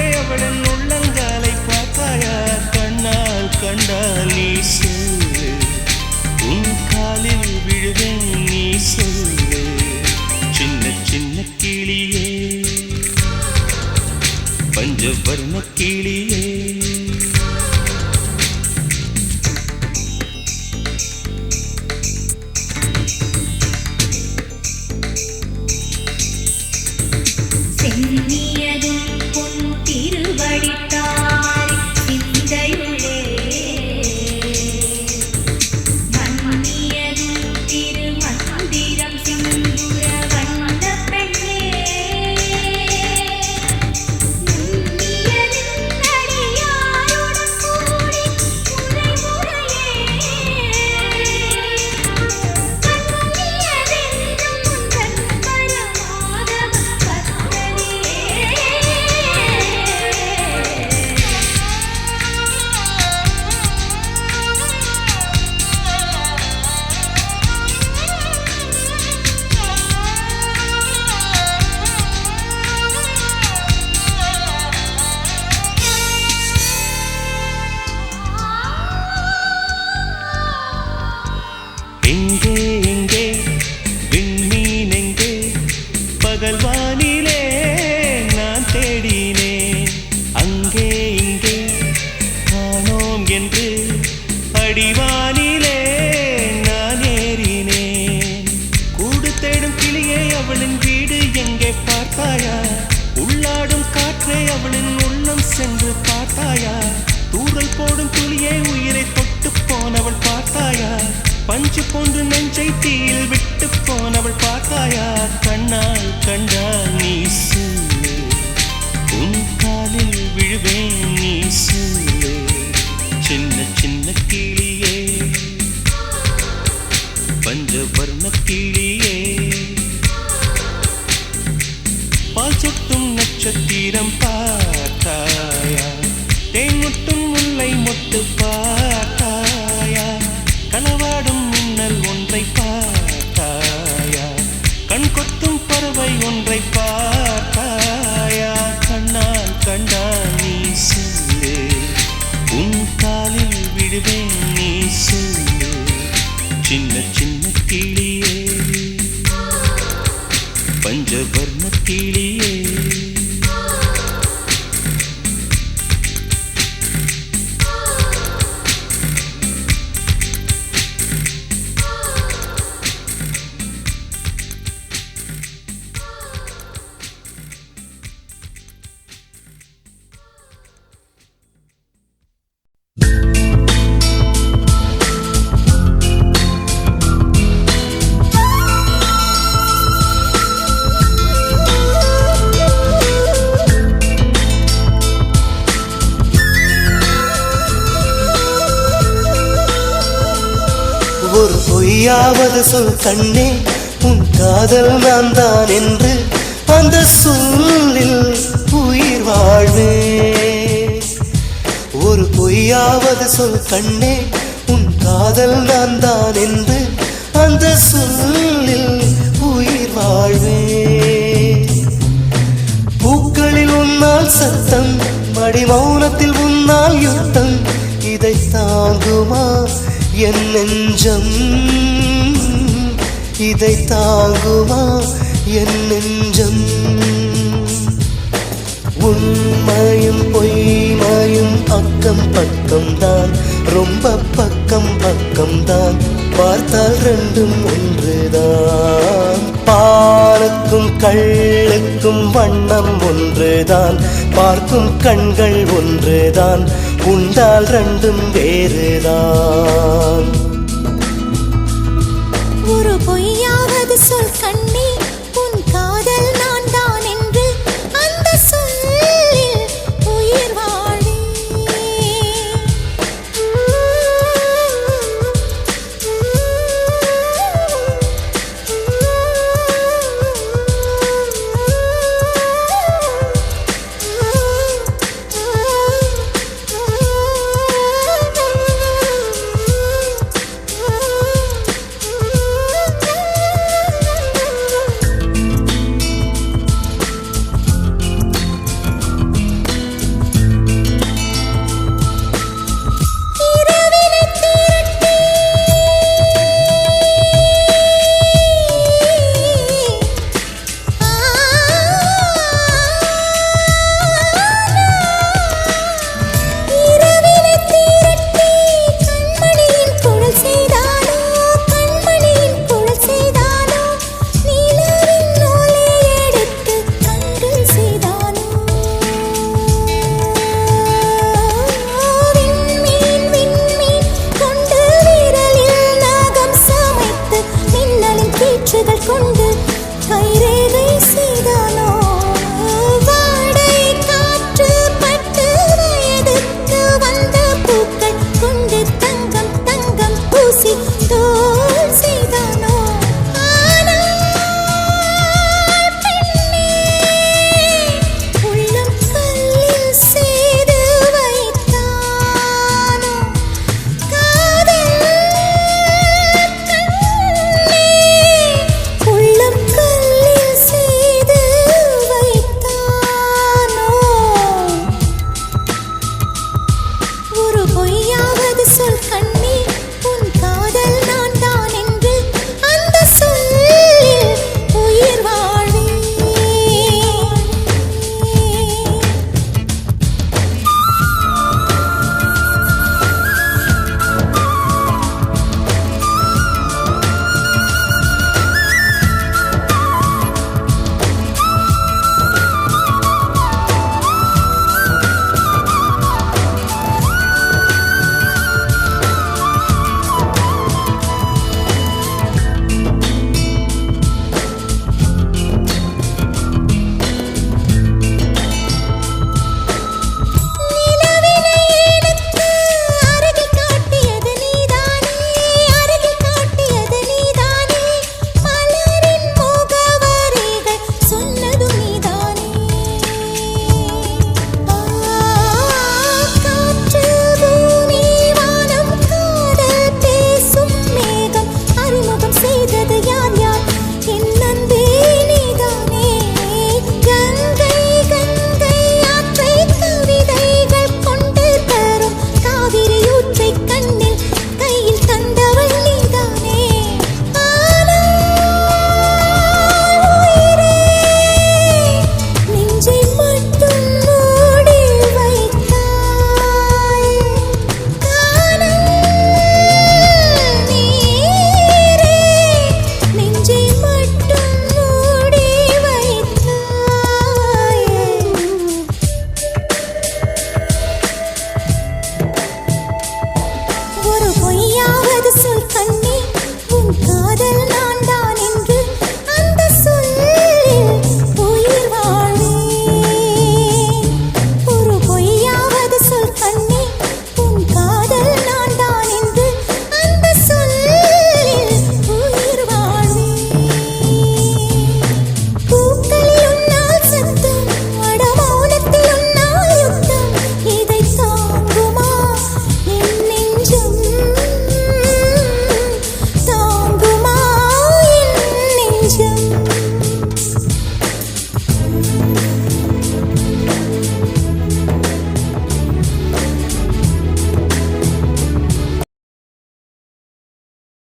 அவளின் உள்ளங்காலை பார்த்தாயா கண்ணால் கண்டால் நீ சொல்லு. உன் காலில் விழுவேன் நீ சொல்லு. சின்ன சின்ன கிளியே. பஞ்சவர்ண கிளி சென்று பார்த்தாயா? தூரல் போடும் துளியே உயிரை தொட்டு போனவள் பார்த்தாயா? பஞ்சு போன்று நெஞ்சை தீயில் விட்டு போனவள் பார்த்தாயா? கண்ணால் கண்டா நீ உன் காலில் விழுவேன் நீசு. சின்ன சின்ன கிளியே. பஞ்சவர்ண கிளியே. பால் சொட்டும் நட்சத்திரம் பார். the fire. பொய்யாவது சொல் கண்ணே உன் காதல் நான் தான் என்று அந்த சொல்லில் உயிர் வாழ்வே ஒரு பொய்யாவது சொல் கண்ணே உன் காதல் நான் தான் என்று அந்த சொல்லில் உயிர் வாழ்வே பூக்களில் உன்னால் சத்தம் மடி மௌனத்தில் உன்னால் யுத்தம் இதை தாங்குமா என் நெஞ்சம் இதை தாங்குமா? என் நெஞ்சம் உண்மையும் பொய்மையும் அக்கம் பக்கம் தான் ரொம்ப பக்கம் பக்கம் தான் பார்த்தால் ரெண்டும் ஒன்றுதான். பாலுக்கும் கள்ளுக்கும் வண்ணம் ஒன்றுதான். பார்க்கும் கண்கள் ஒன்றுதான். உண்டால் ரெண்டும் வேறுதான். hayret